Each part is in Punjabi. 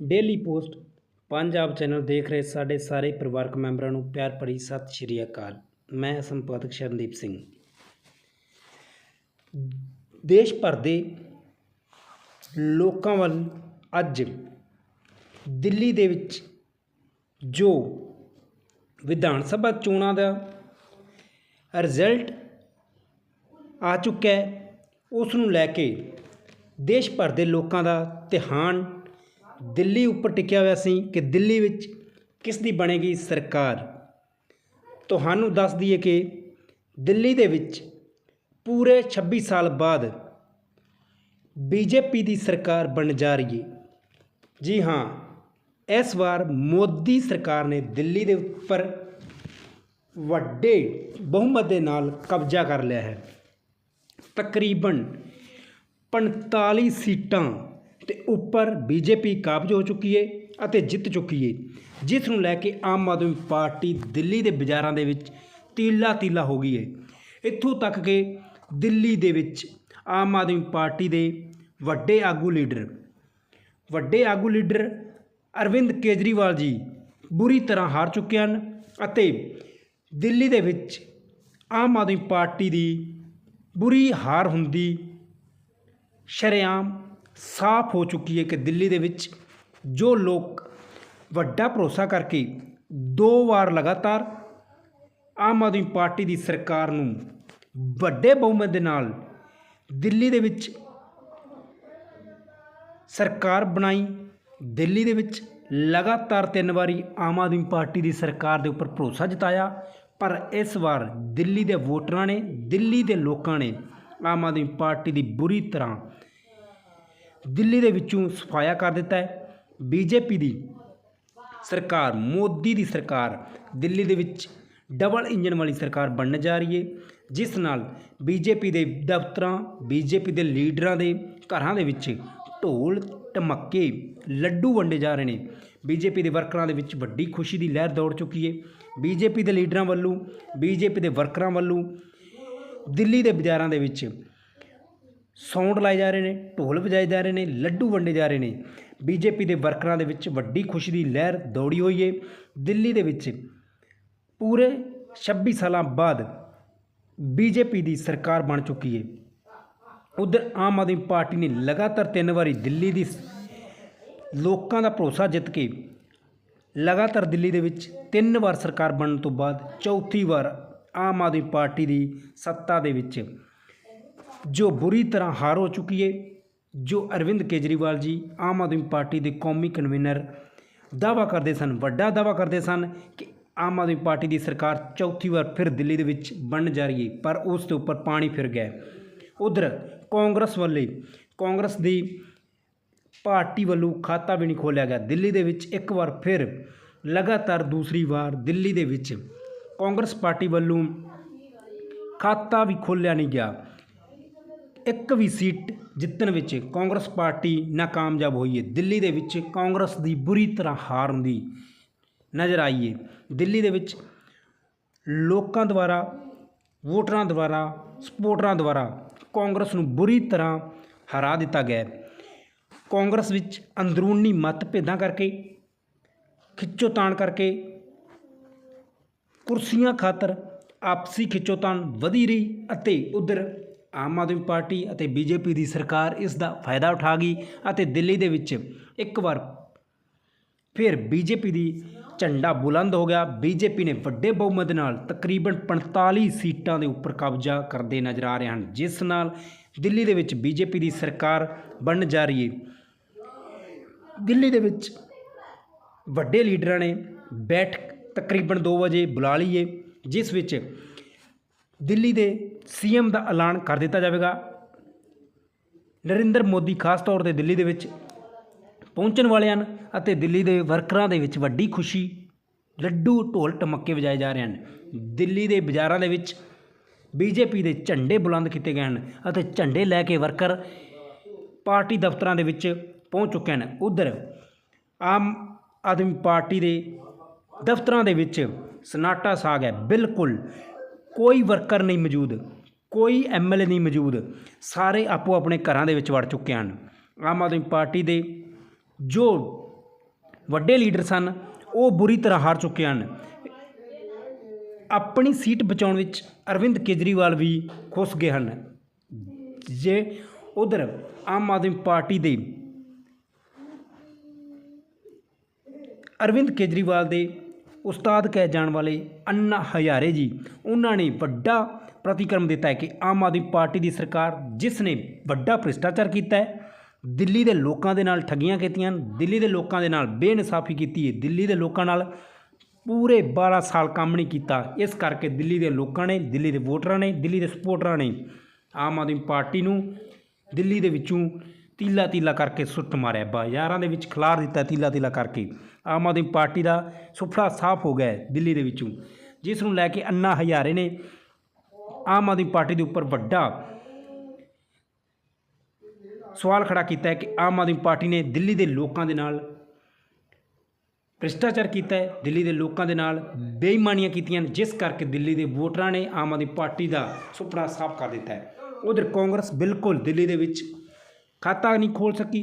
ਡੇਲੀ ਪੋਸਟ ਪੰਜਾਬ ਚੈਨਲ ਦੇਖ ਰਹੇ ਸਾਡੇ ਸਾਰੇ ਪਰਿਵਾਰਕ ਮੈਂਬਰਾਂ ਨੂੰ ਪਿਆਰ ਭਰੀ ਸਤਿ ਸ਼੍ਰੀ ਅਕਾਲ। ਮੈਂ ਸੰਪਾਦਕ ਸ਼ਰਨਦੀਪ ਸਿੰਘ। ਦੇਸ਼ ਭਰ ਦੇ ਲੋਕਾਂ ਵੱਲ ਅੱਜ ਦਿੱਲੀ ਦੇ ਵਿੱਚ ਜੋ ਵਿਧਾਨ ਸਭਾ ਚੋਣਾਂ ਦਾ ਰਿਜ਼ਲਟ ਆ ਚੁੱਕਾ ਹੈ, ਉਸ ਨੂੰ ਲੈ ਕੇ ਦੇਸ਼ ਭਰ ਦੇ ਲੋਕਾਂ ਦਾ ਧਿਆਨ ਦਿੱਲੀ ਉੱਪਰ ਟਿਕਿਆ ਹੋਇਆ ਸੀ ਕਿ ਦਿੱਲੀ ਵਿੱਚ ਕਿਸ ਦੀ ਬਣੇਗੀ ਸਰਕਾਰ? ਤੁਹਾਨੂੰ ਦੱਸ ਦਈਏ ਕਿ ਦਿੱਲੀ ਦੇ ਵਿੱਚ ਪੂਰੇ 26 ਸਾਲ ਬਾਅਦ ਬੀਜੇਪੀ ਦੀ ਸਰਕਾਰ ਬਣ ਜਾ ਰਹੀ ਹੈ। ਜੀ ਹਾਂ, ਇਸ ਵਾਰ ਮੋਦੀ ਸਰਕਾਰ ਨੇ ਦਿੱਲੀ ਦੇ ਉੱਪਰ ਵੱਡੇ ਬਹੁਮਤ ਦੇ ਨਾਲ ਕਬਜ਼ਾ ਕਰ ਲਿਆ ਹੈ। ਤਕਰੀਬਨ 45 ਸੀਟਾਂ ਤੇ ਉੱਪਰ ਬੀਜੇਪੀ ਕਾਬਜ ਹੋ ਚੁੱਕੀ ਹੈ ਅਤੇ ਜਿੱਤ ਚੁੱਕੀ ਹੈ ਜਿਸ ਨੂੰ ਲੈ ਕੇ ਆਮ ਆਦਮੀ ਪਾਰਟੀ ਦਿੱਲੀ ਦੇ ਬਾਜ਼ਾਰਾਂ ਦੇ ਵਿੱਚ ਤੀਲਾ ਤੀਲਾ ਹੋ ਗਈ ਹੈ ਇੱਥੋਂ ਤੱਕ ਕਿ ਦਿੱਲੀ ਦੇ ਵਿੱਚ ਆਮ ਆਦਮੀ ਪਾਰਟੀ ਦੇ ਵੱਡੇ ਆਗੂ ਲੀਡਰ, ਵੱਡੇ ਆਗੂ ਲੀਡਰ ਅਰਵਿੰਦ ਕੇਜਰੀਵਾਲ ਜੀ ਬੁਰੀ ਤਰ੍ਹਾਂ ਹਾਰ ਚੁੱਕੇ ਹਨ ਅਤੇ ਦਿੱਲੀ ਦੇ ਵਿੱਚ ਆਮ ਆਦਮੀ ਪਾਰਟੀ ਦੀ ਬੁਰੀ ਹਾਰ ਹੁੰਦੀ ਸ਼ਰੇਆਮ ਸਾਫ਼ ਹੋ ਚੁੱਕੀ ਹੈ ਕਿ ਦਿੱਲੀ ਦੇ ਵਿੱਚ ਜੋ ਲੋਕ ਵੱਡਾ ਭਰੋਸਾ ਕਰਕੇ ਦੋ ਵਾਰ ਲਗਾਤਾਰ ਆਮ ਆਦਮੀ ਪਾਰਟੀ ਦੀ ਸਰਕਾਰ ਨੂੰ ਵੱਡੇ ਬਹੁਮਤ ਦੇ ਨਾਲ ਦਿੱਲੀ ਦੇ ਵਿੱਚ ਸਰਕਾਰ ਬਣਾਈ, ਦਿੱਲੀ ਦੇ ਵਿੱਚ ਲਗਾਤਾਰ ਤਿੰਨ ਵਾਰੀ ਆਮ ਆਦਮੀ ਪਾਰਟੀ ਦੀ ਸਰਕਾਰ ਦੇ ਉੱਪਰ ਭਰੋਸਾ ਜਤਾਇਆ, ਪਰ ਇਸ ਵਾਰ ਦਿੱਲੀ ਦੇ ਵੋਟਰਾਂ ਨੇ, ਦਿੱਲੀ ਦੇ ਲੋਕਾਂ ਨੇ ਆਮ ਆਦਮੀ ਪਾਰਟੀ ਦੀ ਬੁਰੀ ਤਰ੍ਹਾਂ ਦਿੱਲੀ ਦੇ ਵਿੱਚੋਂ ਸਫਾਇਆ ਕਰ ਦਿੱਤਾ ਹੈ। ਬੀਜੇਪੀ ਦੀ ਸਰਕਾਰ, ਮੋਦੀ ਦੀ ਸਰਕਾਰ ਦਿੱਲੀ ਦੇ ਵਿੱਚ ਡਬਲ ਇੰਜਨ ਵਾਲੀ ਸਰਕਾਰ ਬਣਨ ਜਾ ਰਹੀ ਹੈ। ਜਿਸ ਨਾਲ ਬੀਜੇਪੀ ਦੇ ਦਫ਼ਤਰਾਂ, ਬੀਜੇਪੀ ਦੇ ਲੀਡਰਾਂ ਦੇ ਘਰਾਂ ਦੇ ਵਿੱਚ ਢੋਲ ਟਮੱਕੇ, ਲੱਡੂ ਵੰਡੇ ਜਾ ਰਹੇ ਨੇ। ਬੀਜੇਪੀ ਦੇ ਵਰਕਰਾਂ ਦੇ ਵਿੱਚ ਵੱਡੀ ਖੁਸ਼ੀ ਦੀ ਲਹਿਰ ਦੌੜ ਚੁੱਕੀ ਹੈ। ਬੀਜੇਪੀ ਦੇ ਲੀਡਰਾਂ ਵੱਲੋਂ, ਬੀਜੇਪੀ ਦੇ ਵਰਕਰਾਂ ਵੱਲੋਂ ਦਿੱਲੀ ਦੇ ਬਾਜ਼ਾਰਾਂ ਦੇ ਵਿੱਚ ਸਾਊਂਡ ਲਾਏ ਜਾ ਰਹੇ ਨੇ, ਢੋਲ ਵਜਾਏ ਜਾ ਰਹੇ ਨੇ, ਲੱਡੂ ਵੰਡੇ ਜਾ ਰਹੇ ਨੇ। ਬੀਜੇਪੀ ਦੇ ਵਰਕਰਾਂ ਦੇ ਵਿੱਚ ਵੱਡੀ ਖੁਸ਼ੀ ਦੀ ਲਹਿਰ ਦੌੜੀ ਹੋਈ ਹੈ ਦਿੱਲੀ ਦੇ ਵਿੱਚ ਪੂਰੇ 26 ਸਾਲਾਂ ਬਾਅਦ ਬੀਜੇਪੀ ਦੀ ਸਰਕਾਰ ਬਣ ਚੁੱਕੀ ਹੈ ਉਧਰ ਆਮ ਆਦਮੀ ਪਾਰਟੀ ਨੇ ਲਗਾਤਾਰ ਤਿੰਨ ਵਾਰੀ ਦਿੱਲੀ ਦੀ ਲੋਕਾਂ ਦਾ ਭਰੋਸਾ ਜਿੱਤ ਕੇ ਲਗਾਤਾਰ ਦਿੱਲੀ ਦੇ ਵਿੱਚ ਤਿੰਨ ਵਾਰ ਸਰਕਾਰ ਬਣਨ ਤੋਂ ਬਾਅਦ ਚੌਥੀ ਵਾਰ ਆਮ ਆਦਮੀ ਪਾਰਟੀ ਦੀ ਸੱਤਾ ਦੇ ਵਿੱਚ ਜੋ ਬੁਰੀ ਤਰ੍ਹਾਂ ਹਾਰ ਹੋ ਚੁੱਕੀ ਹੈ ਜੋ ਅਰਵਿੰਦ ਕੇਜਰੀਵਾਲ ਜੀ ਆਮ ਆਦਮੀ ਪਾਰਟੀ ਦੇ ਕੌਮੀ ਕਨਵੀਨਰ ਦਾਵਾ ਕਰਦੇ ਸਨ, ਵੱਡਾ ਦਾਵਾ ਕਰਦੇ ਸਨ ਕਿ ਆਮ ਆਦਮੀ ਪਾਰਟੀ ਦੀ ਸਰਕਾਰ ਚੌਥੀ ਵਾਰ ਫਿਰ ਦਿੱਲੀ ਦੇ ਵਿੱਚ ਬਣਨ ਜਾ ਰਹੀ ਹੈ ਪਰ ਉਸ ਦੇ ਉੱਪਰ ਪਾਣੀ ਫਿਰ ਗਿਆ ਉਧਰ ਕਾਂਗਰਸ ਵੱਲੇ ਕਾਂਗਰਸ ਦੀ ਪਾਰਟੀ ਵੱਲੋਂ ਖਾਤਾ ਵੀ ਨਹੀਂ ਖੋਲ੍ਹਿਆ ਗਿਆ। ਦਿੱਲੀ ਦੇ ਵਿੱਚ ਇੱਕ ਵਾਰ ਫਿਰ ਲਗਾਤਾਰ ਦੂਸਰੀ ਵਾਰ ਦਿੱਲੀ ਦੇ ਵਿੱਚ ਕਾਂਗਰਸ ਪਾਰਟੀ ਵੱਲੋਂ ਖਾਤਾ ਵੀ ਖੋਲ੍ਹਿਆ ਨਹੀਂ ਗਿਆ। ਇੱਕ ਵੀ ਸੀਟ ਜਿੱਤਣ ਵਿੱਚ ਕਾਂਗਰਸ ਪਾਰਟੀ ਨਾਕਾਮਯਾਬ ਹੋਈ ਹੈ। ਦਿੱਲੀ ਦੇ ਵਿੱਚ ਕਾਂਗਰਸ ਦੀ ਬੁਰੀ ਤਰ੍ਹਾਂ ਹਾਰ ਹੁੰਦੀ ਨਜ਼ਰ ਆਈ ਹੈ। ਦਿੱਲੀ ਦੇ ਵਿੱਚ ਲੋਕਾਂ ਦੁਆਰਾ, ਵੋਟਰਾਂ ਦੁਆਰਾ ਸਪੋਰਟਰਾਂ ਦੁਆਰਾ ਕਾਂਗਰਸ ਨੂੰ ਬੁਰੀ ਤਰ੍ਹਾਂ ਹਰਾ ਦਿੱਤਾ ਗਿਆ ਕਾਂਗਰਸ ਵਿੱਚ ਅੰਦਰੂਨੀ ਮਤਭੇਦਾਂ ਕਰਕੇ ਖਿੱਚੋਤਾਣ ਕਰਕੇ, ਕੁਰਸੀਆਂ ਖਾਤਰ ਆਪਸੀ ਖਿੱਚੋਤਾਣ ਵਧੀ ਰਹੀ ਅਤੇ ਉਧਰ ਆਮ ਆਦਮੀ ਪਾਰਟੀ ਅਤੇ ਬੀਜੇਪੀ ਦੀ ਸਰਕਾਰ ਇਸ ਦਾ ਫਾਇਦਾ ਉਠਾ ਗਈ ਅਤੇ ਦਿੱਲੀ ਦੇ ਵਿੱਚ ਇੱਕ ਵਾਰ ਫਿਰ ਬੀਜੇਪੀ ਦੀ ਝੰਡਾ ਬੁਲੰਦ ਹੋ ਗਿਆ। ਬੀਜੇਪੀ ਨੇ ਵੱਡੇ ਬਹੁਮਤ ਨਾਲ ਤਕਰੀਬਨ 45 ਸੀਟਾਂ ਦੇ ਉੱਪਰ ਕਬਜ਼ਾ ਕਰਦੇ ਨਜ਼ਰ ਆ ਰਹੇ ਹਨ। ਜਿਸ ਨਾਲ ਦਿੱਲੀ ਦੇ ਵਿੱਚ ਬੀਜੇਪੀ ਦੀ ਸਰਕਾਰ ਬਣਨ ਜਾ ਰਹੀ ਹੈ। ਦਿੱਲੀ ਦੇ ਵਿੱਚ ਵੱਡੇ ਲੀਡਰਾਂ ਨੇ ਬੈਠਕ ਤਕਰੀਬਨ 2 ਵਜੇ ਬੁਲਾ ਲਈ ਹੈ, ਜਿਸ ਵਿੱਚ ਦਿੱਲੀ ਦੇ ਸੀਐਮ ਦਾ ਐਲਾਨ ਕਰ ਦਿੱਤਾ ਜਾਵੇਗਾ। ਨਰਿੰਦਰ ਮੋਦੀ ਖਾਸ ਤੌਰ ਤੇ ਦਿੱਲੀ ਦੇ ਵਿੱਚ ਪਹੁੰਚਣ ਵਾਲੇ ਹਨ ਅਤੇ ਦਿੱਲੀ ਦੇ ਵਰਕਰਾਂ ਦੇ ਵਿੱਚ ਵੱਡੀ ਖੁਸ਼ੀ, ਲੱਡੂ, ਢੋਲ ਟਮੱਕੇ ਵਜਾਏ ਜਾ ਰਹੇ ਹਨ। ਦਿੱਲੀ ਦੇ ਬਾਜ਼ਾਰਾਂ ਦੇ ਵਿੱਚ ਬੀਜੇਪੀ ਦੇ ਝੰਡੇ ਬੁਲੰਦ ਕੀਤੇ ਗਏ ਹਨ ਅਤੇ ਝੰਡੇ ਲੈ ਕੇ ਵਰਕਰ ਪਾਰਟੀ ਦਫ਼ਤਰਾਂ ਦੇ ਵਿੱਚ ਪਹੁੰਚ ਚੁੱਕੇ ਹਨ। ਉਧਰ ਆਮ ਆਦਮੀ ਪਾਰਟੀ ਦੇ ਦਫ਼ਤਰਾਂ ਦੇ ਵਿੱਚ ਸਨਾਟਾ ਸਾਗ ਹੈ। ਬਿਲਕੁਲ ਕੋਈ ਵਰਕਰ ਨਹੀਂ ਮੌਜੂਦ, ਕੋਈ ਐਮਐਲਏ ਨਹੀਂ ਮੌਜੂਦ। ਸਾਰੇ ਆਪੋ ਆਪਣੇ ਘਰਾਂ ਦੇ ਵਿੱਚ ਵੜ ਚੁੱਕੇ ਹਨ। ਆਮ ਆਦਮੀ ਪਾਰਟੀ ਦੇ ਜੋ ਵੱਡੇ ਲੀਡਰ ਸਨ, ਉਹ ਬੁਰੀ ਤਰ੍ਹਾਂ ਹਾਰ ਚੁੱਕੇ ਹਨ। ਆਪਣੀ ਸੀਟ ਬਚਾਉਣ ਵਿੱਚ ਅਰਵਿੰਦ ਕੇਜਰੀਵਾਲ ਵੀ ਖੁੱਸ ਗਏ ਹਨ। ਜੇ ਉਧਰ ਆਮ ਆਦਮੀ ਪਾਰਟੀ ਦੇ ਅਰਵਿੰਦ ਕੇਜਰੀਵਾਲ ਦੇ ਉਸਤਾਦ ਕਹਿ ਜਾਣ ਵਾਲੇ ਅੰਨਾ ਹਜ਼ਾਰੇ ਜੀ ਉਹਨਾਂ ਨੇ ਵੱਡਾ ਪ੍ਰਤੀਕਰਮ ਦਿੱਤਾ ਹੈ ਕਿ ਆਮ ਆਦਮੀ ਪਾਰਟੀ ਦੀ ਸਰਕਾਰ ਜਿਸ ਨੇ ਵੱਡਾ ਭ੍ਰਿਸ਼ਟਾਚਾਰ ਕੀਤਾ ਹੈ ਦਿੱਲੀ ਦੇ ਲੋਕਾਂ ਦੇ ਨਾਲ ਠੱਗੀਆਂ ਕੀਤੀਆਂ ਹਨ, ਦਿੱਲੀ ਦੇ ਲੋਕਾਂ ਦੇ ਨਾਲ ਬੇਇਨਸਾਫੀ ਕੀਤੀ ਹੈ ਦਿੱਲੀ ਦੇ ਲੋਕਾਂ ਨਾਲ ਪੂਰੇ 12 ਸਾਲ ਕੰਮ ਨਹੀਂ ਕੀਤਾ। ਇਸ ਕਰਕੇ ਦਿੱਲੀ ਦੇ ਲੋਕਾਂ ਨੇ ਦਿੱਲੀ ਦੇ ਵੋਟਰਾਂ ਨੇ ਦਿੱਲੀ ਦੇ ਸਪੋਰਟਰਾਂ ਨੇ ਆਮ ਆਦਮੀ ਪਾਰਟੀ ਨੂੰ ਦਿੱਲੀ ਦੇ ਵਿੱਚੋਂ ਤੀਲਾ ਤੀਲਾ ਕਰਕੇ ਸੁੱਟ ਮਾਰਿਆ। ਬਾਜ਼ਾਰਾਂ ਦੇ ਵਿੱਚ ਖਿਲਾਰ ਦਿੱਤਾ ਤੀਲਾ ਤੀਲਾ ਕਰਕੇ। ਆਮ ਆਦਮੀ ਪਾਰਟੀ ਦਾ ਸੁਫੜਾ ਸਾਫ਼ ਹੋ ਗਿਆ ਦਿੱਲੀ ਦੇ ਵਿੱਚੋਂ। ਜਿਸ ਨੂੰ ਲੈ ਕੇ ਅੰਨਾ ਹਜ਼ਾਰੇ ਨੇ ਆਮ ਆਦਮੀ ਪਾਰਟੀ ਦੇ ਉੱਪਰ ਵੱਡਾ ਸਵਾਲ ਖੜਾ ਕੀਤਾ ਹੈ ਕਿ ਆਮ ਆਦਮੀ ਪਾਰਟੀ ਨੇ ਦਿੱਲੀ ਦੇ ਲੋਕਾਂ ਦੇ ਨਾਲ ਭ੍ਰਿਸ਼ਟਾਚਾਰ ਕੀਤਾ ਹੈ। ਦਿੱਲੀ ਦੇ ਲੋਕਾਂ ਦੇ ਨਾਲ ਬੇਈਮਾਨੀਆਂ ਕੀਤੀਆਂ ਜਿਸ ਕਰਕੇ ਦਿੱਲੀ ਦੇ ਵੋਟਰਾਂ ਨੇ ਆਮ ਆਦਮੀ ਪਾਰਟੀ ਦਾ ਸੁਪਨਾ ਸਾਫ਼ ਕਰ ਦਿੱਤਾ ਹੈ। ਉਧਰ ਕਾਂਗਰਸ ਬਿਲਕੁਲ ਦਿੱਲੀ ਦੇ ਵਿੱਚ ਖਾਤਾ ਨਹੀਂ ਖੋਲ ਸਕੀ।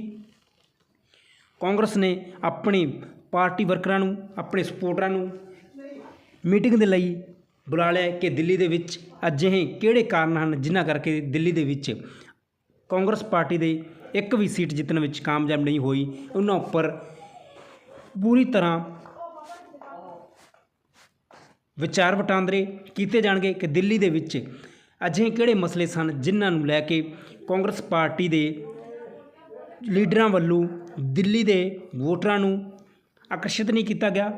ਕਾਂਗਰਸ ਨੇ ਆਪਣੇ ਪਾਰਟੀ ਵਰਕਰਾਂ ਨੂੰ, ਆਪਣੇ ਸਪੋਰਟਰਾਂ ਨੂੰ ਮੀਟਿੰਗ ਦੇ ਲਈ ਬੁਲਾ ਲਿਆ ਕਿ ਦਿੱਲੀ ਦੇ ਵਿੱਚ ਅਜਿਹੇ ਕਿਹੜੇ ਕਾਰਨ ਹਨ ਜਿਨ੍ਹਾਂ ਕਰਕੇ ਦਿੱਲੀ ਦੇ ਵਿੱਚ ਕਾਂਗਰਸ ਪਾਰਟੀ ਦੇ ਇੱਕ ਵੀ ਸੀਟ ਜਿੱਤਣ ਵਿੱਚ ਕਾਮਯਾਬ ਨਹੀਂ ਹੋਈ, ਉਹਨਾਂ ਉੱਪਰ ਪੂਰੀ ਤਰ੍ਹਾਂ ਵਿਚਾਰ ਵਟਾਂਦਰੇ ਕੀਤੇ ਜਾਣਗੇ ਕਿ ਦਿੱਲੀ ਦੇ ਵਿੱਚ ਅਜਿਹੇ ਕਿਹੜੇ ਮਸਲੇ ਸਨ ਜਿਨ੍ਹਾਂ ਨੂੰ ਲੈ ਕੇ ਕਾਂਗਰਸ ਪਾਰਟੀ ਦੇ ਲੀਡਰਾਂ ਵੱਲੋਂ ਦਿੱਲੀ ਦੇ ਵੋਟਰਾਂ ਨੂੰ ਆਕਰਸ਼ਿਤ ਨਹੀਂ ਕੀਤਾ ਗਿਆ।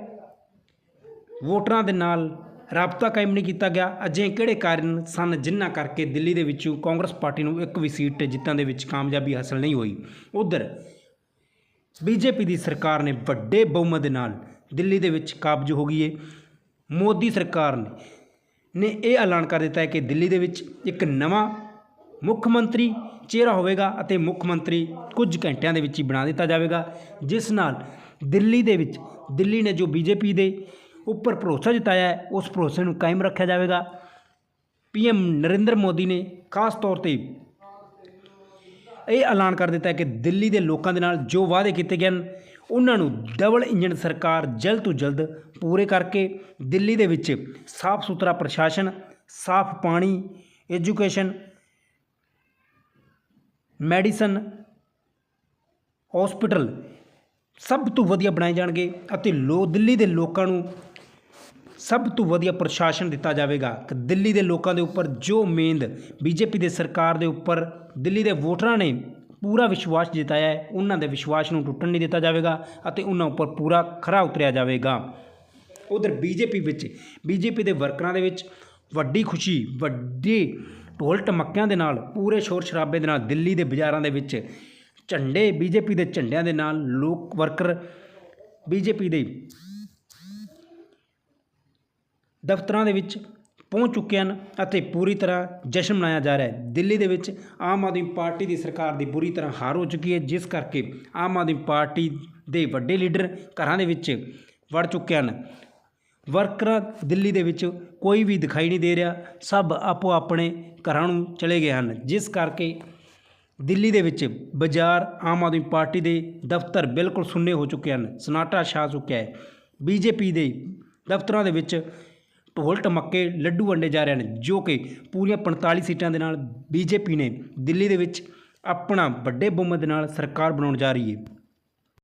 ਵੋਟਰਾਂ ਦੇ ਨਾਲ ਰਾਬਤਾ ਕਾਇਮ ਨਹੀਂ ਕੀਤਾ ਗਿਆ। ਅਜਿਹੇ ਕਿਹੜੇ ਕਾਰਨ ਸਨ ਜਿਨ੍ਹਾਂ ਕਰਕੇ ਦਿੱਲੀ ਦੇ ਵਿੱਚੋਂ ਕਾਂਗਰਸ ਪਾਰਟੀ ਨੂੰ ਇੱਕ ਵੀ ਸੀਟ ਜਿੱਤਾਂ ਦੇ ਵਿੱਚ ਕਾਮਯਾਬੀ ਹਾਸਲ ਨਹੀਂ ਹੋਈ? ਉਧਰ ਬੀਜੇਪੀ ਦੀ ਸਰਕਾਰ ਨੇ ਵੱਡੇ ਬਹੁਮਤ ਦੇ ਨਾਲ ਦਿੱਲੀ ਦੇ ਵਿੱਚ ਕਾਬਜ ਹੋ ਗਈ ਹੈ ਮੋਦੀ ਸਰਕਾਰ ਨੇ ਨੇ ਇਹ ਐਲਾਨ ਕਰ ਦਿੱਤਾ ਹੈ ਕਿ ਦਿੱਲੀ ਦੇ ਵਿੱਚ ਇੱਕ ਨਵਾਂ ਮੁੱਖ ਮੰਤਰੀ ਚਿਹਰਾ ਹੋਵੇਗਾ ਅਤੇ ਮੁੱਖ ਮੰਤਰੀ ਕੁਝ ਘੰਟਿਆਂ ਦੇ ਵਿੱਚ ਹੀ ਬਣਾ ਦਿੱਤਾ ਜਾਵੇਗਾ, ਜਿਸ ਨਾਲ ਦਿੱਲੀ ਦੇ ਵਿੱਚ, ਦਿੱਲੀ ਨੇ ਜੋ ਬੀਜੇਪੀ ਦੇ ਉੱਪਰ ਭਰੋਸਾ ਜਤਾਇਆ ਹੈ, ਉਸ ਭਰੋਸੇ ਨੂੰ ਕਾਇਮ ਰੱਖਿਆ ਜਾਵੇਗਾ। ਪੀਐਮ ਨਰਿੰਦਰ ਮੋਦੀ ਨੇ ਖਾਸ ਤੌਰ ਤੇ ਇਹ ਐਲਾਨ ਕਰ ਦਿੱਤਾ ਹੈ ਕਿ ਦਿੱਲੀ ਦੇ ਲੋਕਾਂ ਦੇ ਨਾਲ ਜੋ ਵਾਅਦੇ ਕੀਤੇ ਗਏ ਹਨ, ਉਹਨਾਂ ਨੂੰ ਡਬਲ ਇੰਜਨ ਸਰਕਾਰ ਜਲਦ ਤੋਂ ਜਲਦ ਪੂਰੇ ਕਰਕੇ ਦਿੱਲੀ ਦੇ ਵਿੱਚ ਸਾਫ਼ ਸੁਥਰਾ ਪ੍ਰਸ਼ਾਸਨ, ਸਾਫ਼ ਪਾਣੀ ਐਜੂਕੇਸ਼ਨ ਮੈਡੀਸਨ, ਹਸਪੀਟਲ ਸਭ ਤੋਂ ਵਧੀਆ ਬਣਾਏ ਜਾਣਗੇ ਅਤੇ ਲੋ ਦਿੱਲੀ ਦੇ ਲੋਕਾਂ ਨੂੰ ਸਭ ਤੋਂ ਵਧੀਆ ਪ੍ਰਸ਼ਾਸਨ ਦਿੱਤਾ ਜਾਵੇਗਾ। ਕਿ ਦਿੱਲੀ ਦੇ ਲੋਕਾਂ ਦੇ ਉੱਪਰ ਜੋ ਉਮੀਦ ਬੀਜੇਪੀ ਦੇ ਸਰਕਾਰ ਦੇ ਉੱਪਰ ਦਿੱਲੀ ਦੇ ਵੋਟਰਾਂ ਨੇ ਪੂਰਾ ਵਿਸ਼ਵਾਸ ਜਤਾਇਆ ਹੈ, ਉਹਨਾਂ ਦੇ ਵਿਸ਼ਵਾਸ ਨੂੰ ਟੁੱਟਣ ਨਹੀਂ ਦਿੱਤਾ ਜਾਵੇਗਾ ਅਤੇ ਉਹਨਾਂ ਉੱਪਰ ਪੂਰਾ ਖਰਾ ਉਤਰਿਆ ਜਾਵੇਗਾ। ਉਧਰ ਬੀਜੇਪੀ ਵਿੱਚ, ਬੀਜੇਪੀ ਦੇ ਵਰਕਰਾਂ ਦੇ ਵਿੱਚ ਵੱਡੀ ਖੁਸ਼ੀ, ਵੱਡੀ ਢੋਲ ਟਮੱਕਿਆਂ ਦੇ ਨਾਲ, ਪੂਰੇ ਸ਼ੋਰ ਸ਼ਰਾਬੇ ਦੇ ਨਾਲ, ਦਿੱਲੀ ਦੇ ਬਾਜ਼ਾਰਾਂ ਦੇ ਵਿੱਚ, ਝੰਡੇ ਬੀਜੇਪੀ ਦੇ ਝੰਡਿਆਂ ਦੇ ਨਾਲ, ਲੋਕ ਵਰਕਰ ਬੀਜੇਪੀ ਦੇ ਦਫ਼ਤਰਾਂ ਦੇ ਵਿੱਚ ਪਹੁੰਚ ਚੁੱਕੇ ਹਨ ਅਤੇ ਪੂਰੀ ਤਰ੍ਹਾਂ ਜਸ਼ਨ ਮਨਾਇਆ ਜਾ ਰਿਹਾ ਹੈ। ਦਿੱਲੀ ਦੇ ਵਿੱਚ ਆਮ ਆਦਮੀ ਪਾਰਟੀ ਦੀ ਸਰਕਾਰ ਦੀ ਬੁਰੀ ਤਰ੍ਹਾਂ ਹਾਰ ਹੋ ਚੁੱਕੀ ਹੈ, ਜਿਸ ਕਰਕੇ ਆਮ ਆਦਮੀ ਪਾਰਟੀ ਦੇ ਵੱਡੇ ਲੀਡਰ ਘਰਾਂ ਦੇ ਵਿੱਚ ਵੜ ਚੁੱਕੇ ਹਨ। ਵਰਕਰਾਂ ਦਿੱਲੀ ਦੇ ਵਿੱਚ ਕੋਈ ਵੀ ਦਿਖਾਈ ਨਹੀਂ ਦੇ ਰਿਹਾ। ਸਭ ਆਪੋ ਆਪਣੇ ਘਰਾਂ ਨੂੰ ਚਲੇ ਗਏ ਹਨ। ਜਿਸ ਕਰਕੇ ਦਿੱਲੀ ਦੇ ਵਿੱਚ ਬਾਜ਼ਾਰ, ਆਮ ਆਦਮੀ ਪਾਰਟੀ ਦੇ ਦਫ਼ਤਰ ਬਿਲਕੁਲ ਸੁੰਨੇ ਹੋ ਚੁੱਕੇ ਹਨ। ਸਨਾਟਾ ਛਾ ਚੁੱਕਿਆ ਹੈ। ਬੀਜੇਪੀ ਦੇ ਦਫ਼ਤਰਾਂ ਦੇ ਵਿੱਚ ਢੋਲ ਟਮੱਕੇ, ਲੱਡੂ ਵੰਡੇ ਜਾ ਰਹੇ ਹਨ, ਜੋ ਕਿ ਪੂਰੀਆਂ 45 ਸੀਟਾਂ ਦੇ ਨਾਲ ਬੀਜੇਪੀ ਨੇ ਦਿੱਲੀ ਦੇ ਵਿੱਚ ਆਪਣਾ ਵੱਡੇ ਬਹੁਮਤ ਦੇ ਨਾਲ ਸਰਕਾਰ ਬਣਾਉਣ ਜਾ ਰਹੀ ਹੈ।